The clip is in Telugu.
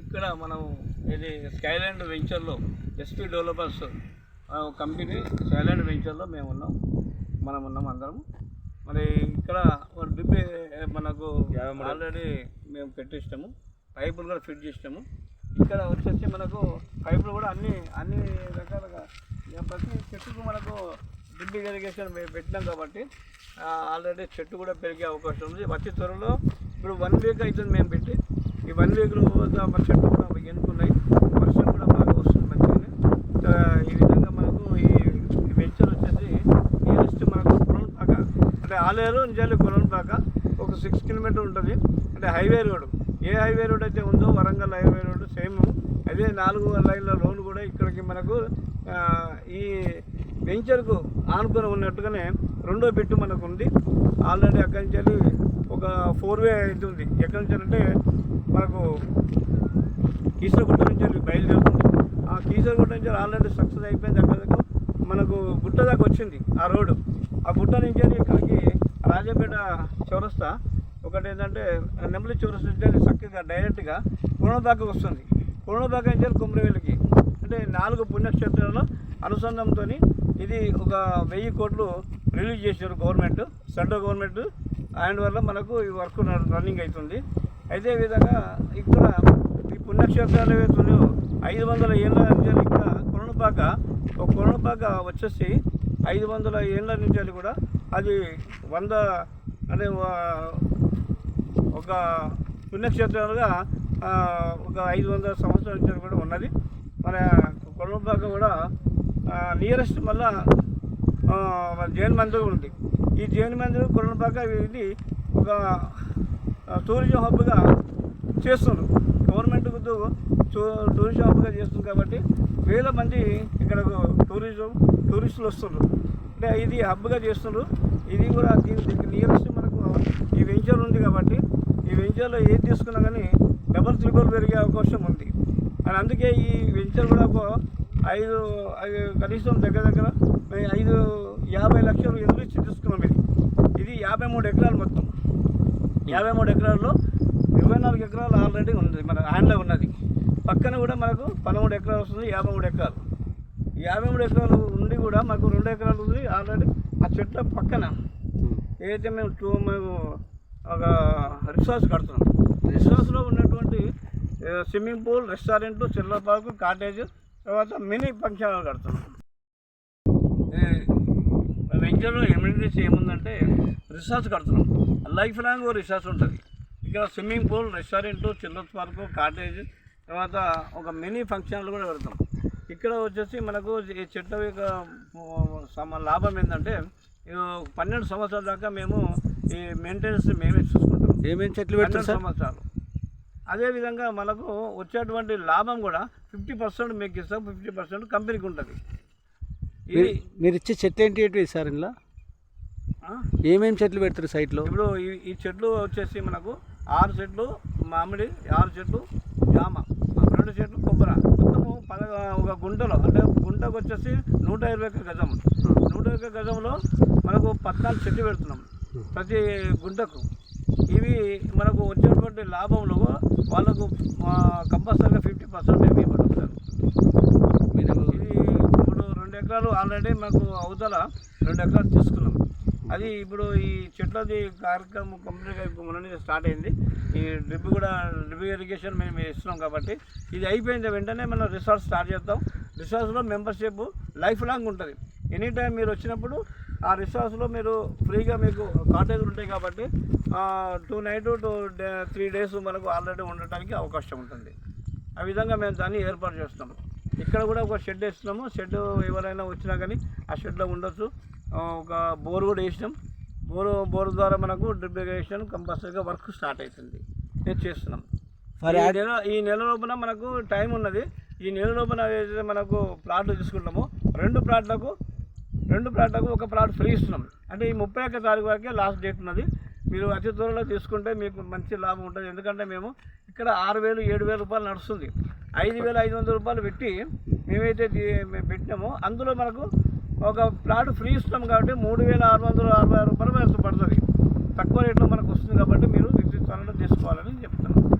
ఇక్కడ మనం ఇది స్కైలాండ్ వెంచర్లో ఎస్పీ డెవలపర్స్ కంపెనీ స్కైలాండ్ వెంచర్లో మేము ఉన్నాం. మనం ఉన్నాం అందరం. మరి ఇక్కడ ఒక డ్రిప్ మనకు ఆల్రెడీ మేము పెట్టిస్తాము పైపులు కూడా ఫిట్ చేసినాము. ఇక్కడ వచ్చేసి మనకు పైపులు కూడా అన్ని అన్ని రకాలుగా ప్రతి చెట్టుకు మనకు డ్రిప్ ఇరిగేషన్ మేము పెట్టినాం కాబట్టి ఆల్రెడీ చెట్టు కూడా పెరిగే అవకాశం ఉంది. వచ్చే త్వరలో ఇప్పుడు వన్ వీక్ అవుతుంది మేము పెట్టి ఈ వన్ వీక్లో వర్షం కూడా ఎన్నుకున్నాయి వర్షం కూడా బాగా వస్తుంది మంచిగానే. ఈ విధంగా మనకు ఈ వెంచర్ వచ్చేసి నియరెస్ట్ మనకు కొలంపాక అంటే ఆలేరు నిజాలు కొలంపాక ఒక సిక్స్ కిలోమీటర్ ఉంటుంది. అంటే హైవే రోడ్ ఏ హైవే రోడ్ అయితే ఉందో వరంగల్ హైవే రోడ్ సేమ్ అదే నాలుగు లైన్ల లోన్ కూడా ఇక్కడికి మనకు ఈ వెంచర్కు ఆనుకొని ఉన్నట్టుగానే రెండో బిట్టు మనకు ఉంది ఆల్రెడీ అక్కడి నుంచి వెళ్ళి ఒక ఫోర్ వే అవుతుంది. ఎక్కడి నుంచి అంటే మనకు కీసరగుట్ట నుంచి వెళ్ళి బయలుదేరుతుంది. ఆ కీసరగుట్ట నుంచి ఆల్రెడీ సక్సెస్ అయిపోయింది అక్కడ మనకు గుట్ట దాకా వచ్చింది ఆ రోడ్డు ఆ గుట్ట నుంచి ఇక్కడికి రాజపేట చౌరస్తా. ఒకటి ఏంటంటే నెమలి చౌరస్తా నుంచి చక్కగా డైరెక్ట్గా దాకా వస్తుంది. దాకా నుంచి వెళ్ళి కుమ్రవేలికి అంటే నాలుగు పుణ్యక్షేత్రాల అనుసంధానంతో ఇది ఒక వెయ్యి కోట్లు రిలీజ్ చేశారు గవర్నమెంట్ సెంట్రల్ గవర్నమెంట్. ఆయన వల్ల మనకు ఈ వర్క్ రన్నింగ్ అవుతుంది అదే విధంగా ఇక్కడ ఈ పుణ్యక్షేత్రాలు ఏవైతే ఐదు వందల ఏళ్ళ నుంచి ఇక్కడ కొరణపాక ఒక కొరణపాక వచ్చేసి ఐదు వందల ఏళ్ళ నుంచి కూడా అది వంద అంటే ఒక పుణ్యక్షేత్రాలుగా ఒక ఐదు వందల సంవత్సరాల నుంచి కూడా ఉన్నది. మన కొరణపాక కూడా నియరెస్ట్ మళ్ళా జైన్ మందిర్ ఉంది. ఈ జైన్ మందిర్ కొలంబాక ఇది ఒక టూరిజం హబ్గా చేస్తున్నారు. గవర్నమెంట్ టూరిజం హబ్గా చేస్తుంది కాబట్టి వేల మంది ఇక్కడకు టూరిజం టూరిస్టులు వస్తున్నారు. అంటే ఇది హబ్గా చేస్తున్నారు. ఇది కూడా దీనికి నియరెస్ట్ మనకు ఈ వెంచర్ ఉంది కాబట్టి ఈ వెంచర్లో ఏది తీసుకున్నా కానీ డబల్ త్రిబుల్ పెరిగే అవకాశం ఉంది. అండ్ అందుకే ఈ వెంచర్ కూడా ఒక ఐదు కనీసం దగ్గర దగ్గర ఐదు యాభై లక్షలు ఎదురు ఇచ్చి తీసుకున్నాం ఇది? ఇది యాభై మూడు ఎకరాలు మొత్తం. యాభై మూడు ఎకరాల్లో ఇరవై నాలుగు ఎకరాలు ఆల్రెడీ ఉంది మన హ్యాండ్లో ఉన్నది. పక్కన కూడా మనకు పదమూడు ఎకరాలు వస్తుంది యాభై మూడు ఎకరాలు. యాభై మూడు ఎకరాలు ఉండి కూడా మాకు రెండు ఎకరాలు ఉంది ఆల్రెడీ ఆ చెట్ల పక్కన. ఏదైతే మేము టూ మేము ఒక రిసార్ట్స్ కడుతున్నాం. రిసార్ట్స్లో ఉన్నటువంటి స్విమ్మింగ్ పూల్ రెస్టారెంట్ చిల్లర పార్కు కాటేజ్ తర్వాత మినీ ఫంక్షన్ హాల్ కడుతున్నాం వెంచర్లో ఎమ్యూనిటీస్ ఏముందంటే రిసార్ట్స్ కడుతున్నాం. లైఫ్ లాంగ్ రిసార్ట్స్ ఉంటుంది. ఇక్కడ swimming pool restaurant children's park cottage తర్వాత ఒక మినీ ఫంక్షన్ హాల్ కూడా పెడతాం ఇక్కడ వచ్చేసి మనకు ఈ చెట్ల యొక్క లాభం ఏంటంటే పన్నెండు సంవత్సరాల దాకా మేము ఈ మెయింటెనెన్స్ మేమే చూసుకుంటాం. ఏమేమి చెట్లు సార్? సంవత్సరాలు. అదేవిధంగా మనకు వచ్చేటువంటి లాభం కూడా ఫిఫ్టీ పర్సెంట్ మీకు ఇస్తాం ఫిఫ్టీ పర్సెంట్ కంపెనీకి ఉంటుంది. ఇది మీరు- ఇచ్చే చెట్లు ఏంటి ఏంటి సార్ ఇందులో? ఏమేమి చెట్లు పెడతారు సైట్లో? ఇప్పుడు ఈ చెట్లు వచ్చేసి మనకు ఆరు చెట్లు మామిడి ఆరు చెట్లు జామ రెండు చెట్లు కొబ్బరి. మొత్తము పద ఒక గుంటలో అంటే గుంటకు వచ్చేసి నూట ఇరవై ఒక్క గజం. నూట ఇరవై గజంలో మనకు పద్నాలుగు చెట్లు పెడుతున్నాం ప్రతి గుంటకు. ఇవి మనకు వచ్చేటువంటి లాభంలో వాళ్ళకు కంపల్సరీగా ఫిఫ్టీ పర్సెంట్ జరుగుతుంది మీరు ఇది ఇప్పుడు రెండు ఎకరాలు ఆల్రెడీ మాకు అవతల రెండు ఎకరాలు తీసుకున్నాం. అది ఇప్పుడు ఈ చెట్లది కార్యక్రమం కంప్లీట్గా ఇప్పుడు మొన్న స్టార్ట్ అయింది. ఈ డ్రిప్ కూడా డ్రిప్ ఇరిగేషన్ మేము ఇస్తున్నాం కాబట్టి ఇది అయిపోయిన వెంటనే మనం రిసార్ట్ స్టార్ట్ చేద్దాం. రిసార్ట్స్లో మెంబర్షిప్ లైఫ్ లాంగ్ ఉంటుంది. ఎనీ టైం మీరు వచ్చినప్పుడు ఆ రిసార్ట్స్లో మీరు ఫ్రీగా మీకు కాటేజ్లు ఉంటాయి కాబట్టి two night two three days మనకు ఆల్రెడీ ఉండటానికి అవకాశం ఉంటుంది. ఆ విధంగా మేము దాన్ని ఏర్పాటు చేస్తాం ఇక్కడ కూడా ఒక షెడ్ వేస్తున్నాము. షెడ్ ఎవరైనా వచ్చినా కానీ ఆ షెడ్లో ఉండొచ్చు. ఒక బోర్ కూడా వేసినాం. బోరు బోర్ ద్వారా మనకు డ్రిప్ ఇరిగేషన్ కంపల్సరీగా వర్క్ స్టార్ట్ అవుతుంది. నేను చేస్తున్నాం. ఈ నెల ఈ నెల లోపల మనకు టైం ఉన్నది. ఈ నెల లోపల ఏదైతే మనకు ప్లాట్లు తీసుకుంటామో రెండు ప్లాట్లకు రెండు ప్లాట్లకు ఒక ప్లాట్ ఫ్రీ ఇస్తున్నాం. అంటే ఈ ముప్పై ఒక్క తారీఖు వరకే లాస్ట్ డేట్ ఉన్నది. మీరు అతి త్వరలో తీసుకుంటే మీకు మంచి లాభం ఉంటుంది. ఎందుకంటే మేము ఇక్కడ ఆరు వేలు ఏడు వేల రూపాయలు నడుస్తుంది. ఐదు వేల ఐదు వందల రూపాయలు పెట్టి మేమైతే మేము పెట్టినామో. అందులో మనకు ఒక ప్లాట్ ఫ్రీ ఇస్తాం కాబట్టి మూడు వేల ఆరు వందల అరవై రూపాయలు పడుతుంది. తక్కువ రేట్లో మనకు వస్తుంది కాబట్టి మీరు త్వరలో తీసుకోవాలని చెప్తున్నాను